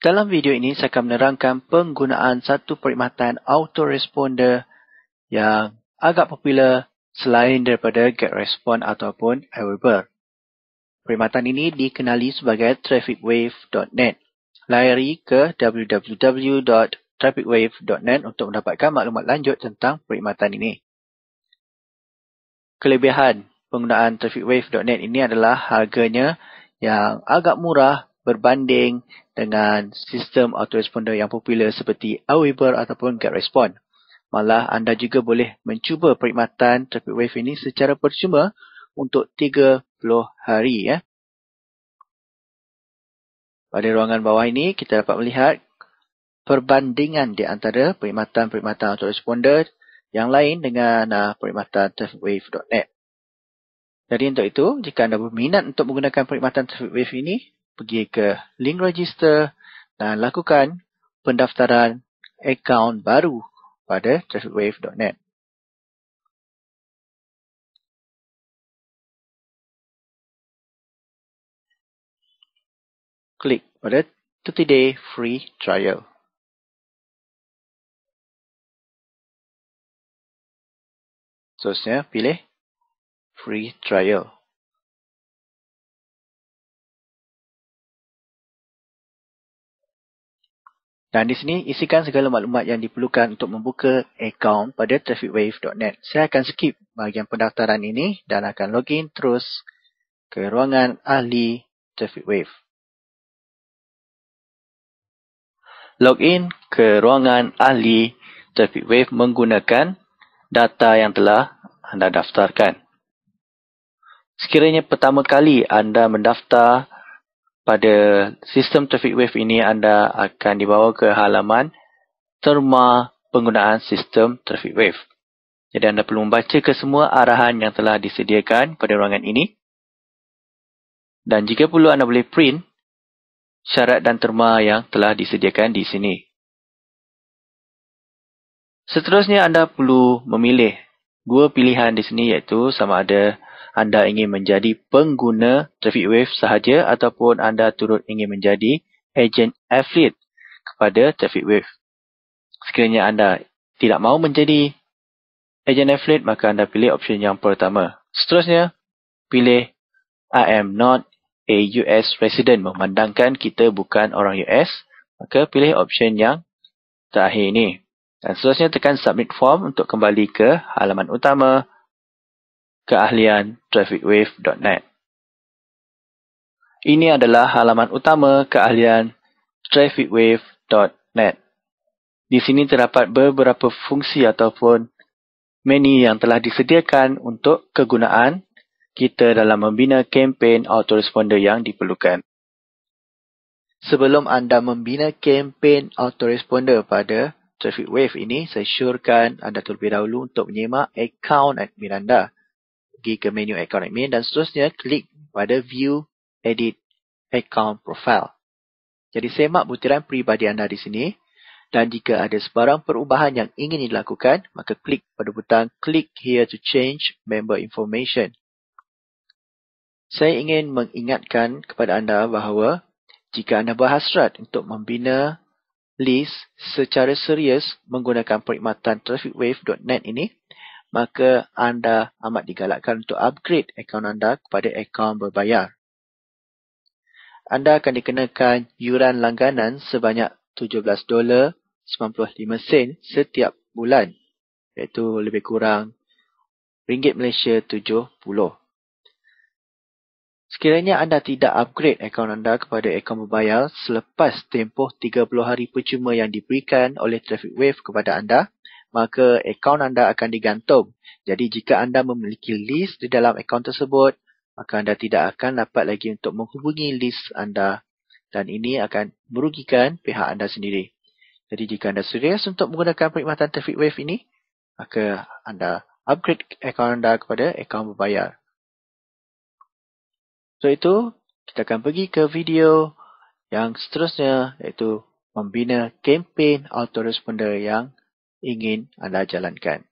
Dalam video ini saya akan menerangkan penggunaan satu perkhidmatan autoresponder yang agak popular selain daripada GetResponse ataupun Aweber. Perkhidmatan ini dikenali sebagai trafficwave.net. Layari ke www.trafficwave.net untuk mendapatkan maklumat lanjut tentang perkhidmatan ini. Kelebihan penggunaan trafficwave.net ini adalah harganya yang agak murah berbanding dengan sistem autoresponder yang popular seperti Aweber ataupun GetResponse. Malah anda juga boleh mencuba perkhidmatan traffic wave ini secara percuma untuk 30 hari. Ya. Pada ruangan bawah ini kita dapat melihat perbandingan di antara perkhidmatan-perkhidmatan autoresponder yang lain dengan uh, perkhidmatan trafficwave.net. Jadi untuk itu, jika anda berminat untuk menggunakan perkhidmatan traffic wave ini, pergi ke link register dan lakukan pendaftaran akaun baru pada trafficwave.net. Klik pada 30 day free trial. Seterusnya pilih free trial. Dan di sini isikan segala maklumat yang diperlukan untuk membuka akaun pada trafficwave.net. Saya akan skip bahagian pendaftaran ini dan akan login terus ke ruangan ahli Trafficwave. Login ke ruangan ahli Trafficwave menggunakan data yang telah anda daftarkan. Sekiranya pertama kali anda mendaftar pada sistem traffic wave ini anda akan dibawa ke halaman terma penggunaan sistem traffic wave. Jadi anda perlu membaca ke semua arahan yang telah disediakan pada ruangan ini. Dan jika perlu anda boleh print syarat dan terma yang telah disediakan di sini. Seterusnya anda perlu memilih dua pilihan di sini iaitu sama ada anda ingin menjadi pengguna Traffic Wave sahaja ataupun anda turut ingin menjadi agent affiliate kepada Traffic Wave. Sekiranya anda tidak mahu menjadi agent affiliate, maka anda pilih opsi yang pertama. Seterusnya, pilih I am not a US resident. Memandangkan kita bukan orang US, maka pilih opsi yang terakhir ini. Dan seterusnya tekan submit form untuk kembali ke halaman utama keahlian trafficwave.net. Ini adalah halaman utama keahlian trafficwave.net. Di sini terdapat beberapa fungsi ataupun menu yang telah disediakan untuk kegunaan kita dalam membina kempen autoresponder yang diperlukan. Sebelum anda membina kempen autoresponder pada Traffic Wave ini, saya syorkan anda terlebih dahulu untuk menyemak akaun admin anda pergi ke menu account admin dan seterusnya klik pada view edit account profile. Jadi semak butiran peribadi anda di sini dan jika ada sebarang perubahan yang ingin dilakukan, maka klik pada butang click here to change member information. Saya ingin mengingatkan kepada anda bahawa jika anda berhasrat untuk membina list secara serius menggunakan perkhidmatan trafficwave.net ini, maka anda amat digalakkan untuk upgrade akaun anda kepada akaun berbayar. Anda akan dikenakan yuran langganan sebanyak 17 dolar 95 sen setiap bulan iaitu lebih kurang ringgit Malaysia 70. Sekiranya anda tidak upgrade akaun anda kepada akaun berbayar selepas tempoh 30 hari percuma yang diberikan oleh Traffic Wave kepada anda, maka akaun anda akan digantung. Jadi jika anda memiliki list di dalam akaun tersebut, maka anda tidak akan dapat lagi untuk menghubungi list anda dan ini akan merugikan pihak anda sendiri. Jadi jika anda serius untuk menggunakan perkhidmatan Traffic Wave ini, maka anda upgrade akaun anda kepada akaun berbayar. So itu, kita akan pergi ke video yang seterusnya iaitu membina kempen autoresponder yang ingin anda jalankan.